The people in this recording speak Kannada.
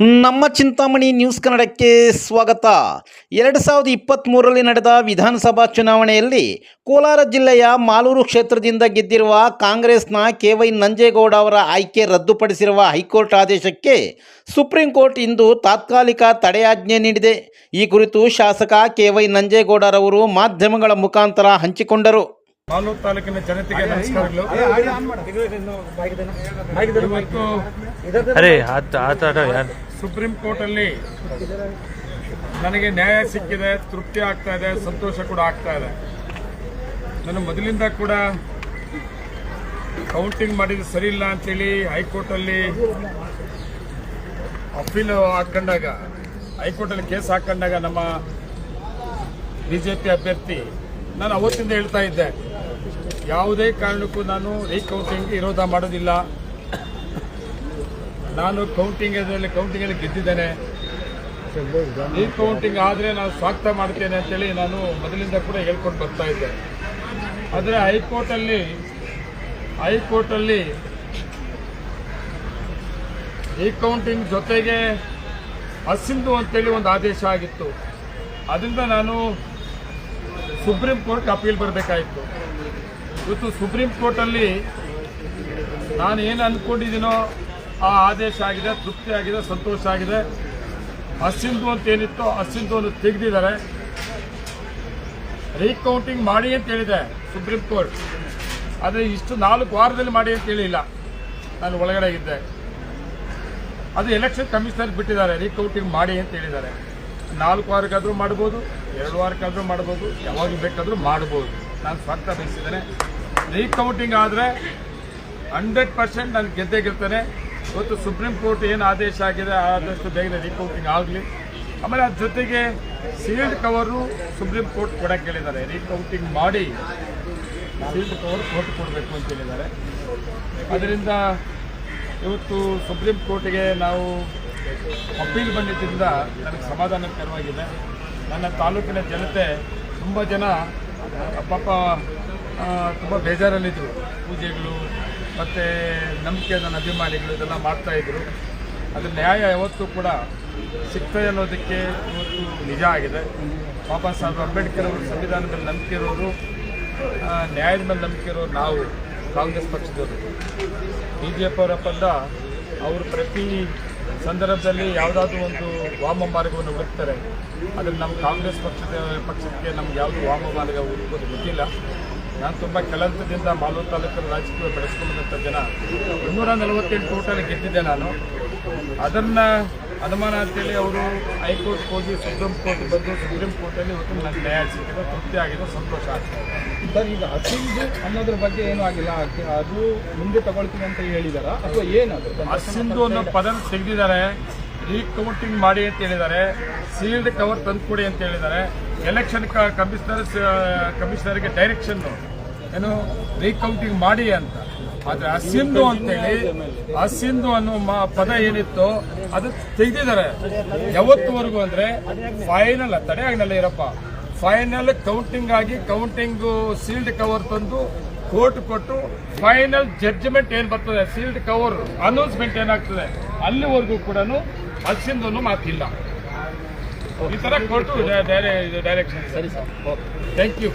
ನಮ್ಮ ಚಿಂತಾಮಣಿ ನ್ಯೂಸ್ ಕನ್ನಡಕ್ಕೆ ಸ್ವಾಗತ ಎರಡು ಸಾವಿರದ ಇಪ್ಪತ್ತ್ಮೂರರಲ್ಲಿ ನಡೆದ ವಿಧಾನಸಭಾ ಚುನಾವಣೆಯಲ್ಲಿ ಕೋಲಾರ ಜಿಲ್ಲೆಯ ಮಾಲೂರು ಕ್ಷೇತ್ರದಿಂದ ಗೆದ್ದಿರುವ ಕಾಂಗ್ರೆಸ್ನ ಕೆ ವೈ ನಂಜೇಗೌಡ ಅವರ ಆಯ್ಕೆ ರದ್ದುಪಡಿಸಿರುವ ಹೈಕೋರ್ಟ್ ಆದೇಶಕ್ಕೆ ಸುಪ್ರೀಂ ಕೋರ್ಟ್ ಇಂದು ತಾತ್ಕಾಲಿಕ ತಡೆಯಾಜ್ಞೆ ನೀಡಿದೆ ಈ ಕುರಿತು ಶಾಸಕ ಕೆ ವೈ ನಂಜೇಗೌಡರವರು ಮಾಧ್ಯಮಗಳ ಮುಖಾಂತರ ಹಂಚಿಕೊಂಡರು ಮಾಲೂರು ತಾಲೂಕಿನ ಜನತೆಗೆ ನಮಸ್ಕಾರಗಳು ಅರೆ ಆತ ಆತ ಆಟ ಯಾರು? ಸುಪ್ರೀಂ ಕೋರ್ಟ್ ಅಲ್ಲಿ ನನಗೆ ನ್ಯಾಯ ಸಿಕ್ಕಿದೆ ತೃಪ್ತಿ ಆಗ್ತಾ ಇದೆ ಸಂತೋಷ ಕೂಡ ಆಗ್ತಾ ಇದೆ. ನಾನು ಮೊದಲಿಂದ ಕೂಡ ಕೌಂಟಿಂಗ್ ಮಾಡಿದ್ರೆ ಸರಿ ಇಲ್ಲ ಅಂತೇಳಿ ಹೈಕೋರ್ಟ್ ಅಲ್ಲಿ ಅಪೀಲ್ ಹಾಕೊಂಡಾಗ ಹೈಕೋರ್ಟ್ ಅಲ್ಲಿ ಕೇಸ್ ಹಾಕೊಂಡಾಗ ನಮ್ಮ ಬಿಜೆಪಿ ಅಭ್ಯರ್ಥಿ ನಾನು ಅವತ್ತಿಂದ ಹೇಳ್ತಾ ಇದ್ದೆ ಯಾವುದೇ ಕಾರಣಕ್ಕೂ ನಾನು ರೀಕೌಂಟಿಂಗ್ ವಿರೋಧ ಮಾಡೋದಿಲ್ಲ. ನಾನು ಕೌಂಟಿಂಗ್ ಕೌಂಟಿಂಗ್ ಅಲ್ಲಿ ಗೆದ್ದಿದ್ದೇನೆ. ಈ ಕೌಂಟಿಂಗ್ ಆದರೆ ನಾನು ಸ್ವಾಗತ ಮಾಡ್ತೇನೆ ಅಂತೇಳಿ ನಾನು ಮೊದಲಿಂದ ಕೂಡ ಹೇಳ್ಕೊಂಡು ಬರ್ತಾ ಇದ್ದೆ. ಆದರೆ ಹೈಕೋರ್ಟಲ್ಲಿ ಈ ಕೌಂಟಿಂಗ್ ಜೊತೆಗೆ ಅಸಿಂಧು ಅಂತೇಳಿ ಒಂದು ಆದೇಶ ಆಗಿತ್ತು. ಅದರಿಂದ ನಾನು ಸುಪ್ರೀಂ ಕೋರ್ಟ್ ಅಪೀಲ್ ಬರಬೇಕಾಯಿತು. ಇವತ್ತು ಸುಪ್ರೀಂ ಕೋರ್ಟಲ್ಲಿ ನಾನು ಏನು ಅಂದ್ಕೊಂಡಿದ್ದೀನೋ ಆ ಆದೇಶ ಆಗಿದೆ, ತೃಪ್ತಿ ಆಗಿದೆ, ಸಂತೋಷ ಆಗಿದೆ. ಅಸಿಂಧು ಅಂತ ಏನಿತ್ತು ಅಸಿಂಧುವನ್ನು ತೆಗೆದಿದ್ದಾರೆ. ರೀಕೌಂಟಿಂಗ್ ಮಾಡಿ ಅಂತ ಹೇಳಿದೆ ಸುಪ್ರೀಂ ಕೋರ್ಟ್. ಆದರೆ ಇಷ್ಟು ನಾಲ್ಕು ವಾರದಲ್ಲಿ ಮಾಡಿ ಅಂತ ಹೇಳಿಲ್ಲ. ನಾನು ಒಳಗಡೆ ಇದ್ದೆ. ಅದು ಎಲೆಕ್ಷನ್ ಕಮಿಷನರ್ ಬಿಟ್ಟಿದ್ದಾರೆ, ರೀಕೌಂಟಿಂಗ್ ಮಾಡಿ ಅಂತ ಹೇಳಿದ್ದಾರೆ. ನಾಲ್ಕು ವಾರಕ್ಕಾದರೂ ಮಾಡ್ಬೋದು, ಎರಡು ವಾರಕ್ಕಾದರೂ ಮಾಡ್ಬೋದು, ಯಾವಾಗ ಬೇಕಾದರೂ ಮಾಡ್ಬೋದು. ನಾನು ಸ್ವಾಗತ ಬಯಸಿದ್ದೇನೆ. ರೀಕೌಂಟಿಂಗ್ ಆದರೆ ಹಂಡ್ರೆಡ್ ಪರ್ಸೆಂಟ್ ನಾನು ಗೆದ್ದೇ ಗೆಲ್ತೇನೆ. ಇವತ್ತು ಸುಪ್ರೀಂ ಕೋರ್ಟ್ ಏನು ಆದೇಶ ಆಗಿದೆ, ಆದಷ್ಟು ಬೇಗನೆ ರೀಕೌಂಟಿಂಗ್ ಆಗಲಿ. ಆಮೇಲೆ ಅದ್ರ ಜೊತೆಗೆ ಸೀಲ್ಡ್ ಕವರು ಸುಪ್ರೀಂ ಕೋರ್ಟ್ ಕೊಡಕ್ಕೆ ಹೇಳಿದ್ದಾರೆ. ರೀಕೌಂಟಿಂಗ್ ಮಾಡಿ ಸೀಲ್ಡ್ ಕವರ್ ಕೋರ್ಟ್ ಕೊಡಬೇಕು ಅಂತ ಹೇಳಿದ್ದಾರೆ. ಅದರಿಂದ ಇವತ್ತು ಸುಪ್ರೀಂ ಕೋರ್ಟ್ಗೆ ನಾವು ಅಪೀಲ್ ಬಂದಿದ್ದರಿಂದ ನನಗೆ ಸಮಾಧಾನಕರವಾಗಿದೆ ನನ್ನ ತಾಲೂಕಿನ ಜನತೆ ತುಂಬ ಜನ ಪಾಪ ತುಂಬ ಬೇಜಾರಲ್ಲಿದ್ದರು ಪೂಜೆಗಳು, ಮತ್ತು ನಂಬಿಕೆ ನನ್ನ ಅಭಿಮಾನಿಗಳು ಇದೆಲ್ಲ ಮಾಡ್ತಾಯಿದ್ರು ಅದು ನ್ಯಾಯ ಯಾವತ್ತೂ ಕೂಡ ಸಿಗ್ತದೆ ಅನ್ನೋದಕ್ಕೆ ಇವತ್ತು ನಿಜ ಆಗಿದೆ. ಬಾಬಾ ಸಾಹೇಬ್ ಅಂಬೇಡ್ಕರ್ ಅವರು ಸಂವಿಧಾನದ ಮೇಲೆ ನಂಬಿಕೆ ಇರೋರು ನ್ಯಾಯದ ಮೇಲೆ ನಂಬಿಕೆ ಇರೋರು ನಾವು, ಕಾಂಗ್ರೆಸ್ ಪಕ್ಷದವರು. ಬಿ ಜೆ ಪಿ ಅವರ ಅವರು ಪ್ರತಿ ಸಂದರ್ಭದಲ್ಲಿ ಯಾವುದಾದ್ರೂ ಒಂದು ವಾಮ ಮಾರ್ಗವನ್ನು ಹುಡುಕ್ತಾರೆ. ಆದರೆ ನಮ್ಮ ಕಾಂಗ್ರೆಸ್ ಪಕ್ಷದ ಪಕ್ಷಕ್ಕೆ ನಮ್ಗೆ ಯಾವುದು ವಾಮ ಮಾರ್ಗ ಹುಡುಕೋದು ಗೊತ್ತಿಲ್ಲ. ನಾನು ತುಂಬ ಕೆಲಸದಿಂದ ಮಾಲೂರು ತಾಲೂಕಿನ ರಾಜಕೀಯ ಬೆಳೆಸ್ಕೊಂಡಂಥ ಜನ ಇನ್ನೂರ ನಲವತ್ತೆಂಟು ಟೋಟಲ್ ಗೆದ್ದಿದ್ದೆ ನಾನು. ಅದನ್ನು ಅನುಮಾನ ಅಂತೇಳಿ ಅವರು ಹೈಕೋರ್ಟ್ ಹೋಗಿ ಸುಪ್ರೀಂ ಕೋರ್ಟ್ ಬಂದು ಸುಪ್ರೀಂ ಕೋರ್ಟಲ್ಲಿ ಇವತ್ತು ನನಗೆ ನ್ಯಾಯ ಸಿಕ್ಕಿದೆ ತೃಪ್ತಿ ಆಗಿದೆ ಸಂತೋಷ ಆಗ್ತದೆ ಸರ್ ಈಗ ಅಸಿಂಧು ಅನ್ನೋದ್ರ ಬಗ್ಗೆ ಏನೂ ಆಗಿಲ್ಲ. ಅದು ಮುಂದೆ ತಗೊಳ್ತೀನಿ ಅಂತ ಹೇಳಿದಾರ? ಅಥವಾ ಏನದು ಅಸಿಂಧು ಅನ್ನೋ ಪದ ತೆಗೆದಿದ್ದಾರೆ. ರೀಕೌಂಟಿಂಗ್ ಮಾಡಿ ಅಂತ ಹೇಳಿದ್ದಾರೆ. ಸೀಲ್ಡ್ ಕವರ್ ತಂದುಕೊಡಿ ಅಂತ ಹೇಳಿದ್ದಾರೆ. ಎಲೆಕ್ಷನ್ ಕಮಿಷನರ್ ಕಮಿಷನರ್ಗೆ ಡೈರೆಕ್ಷನ್ ಏನು ರೀಕೌಂಟಿಂಗ್ ಮಾಡಿ ಅಂತ. ಆದ್ರೆ ಅಸಿಂಧು ಅಂತೇಳಿ, ಅಸಿಂಧು ಅನ್ನೋ ಪದ ಏನಿತ್ತು ಅದು ತೆಗೆದಿದ್ದಾರೆ. ಯಾವತ್ತುವರೆಗೂ ಅಂದ್ರೆ ಫೈನಲ್ ತಡೆ ಆಗಲಿಲ್ಲ ಇರಪ್ಪ ಫೈನಲ್ ಕೌಂಟಿಂಗ್ ಆಗಿ ಕೌಂಟಿಂಗ್ ಸೀಲ್ಡ್ ಕವರ್ ತಂದು ಕೋರ್ಟ್ ಕೊಟ್ಟು ಫೈನಲ್ ಜಡ್ಜ್ಮೆಂಟ್ ಏನ್ ಬರ್ತದೆ? ಸೀಲ್ಡ್ ಕವರ್ ಅನೌನ್ಸ್ಮೆಂಟ್ ಏನಾಗ್ತದೆ? ಅಲ್ಲಿವರೆಗೂ ಕೂಡ ಅಸಿಂಧು ಮಾತಿಲ್ಲ. ಈ ತರ ಕೊಟ್ಟು ಡೈರೆಕ್ಷನ್ ಸರಿ ಸರ್. Thank you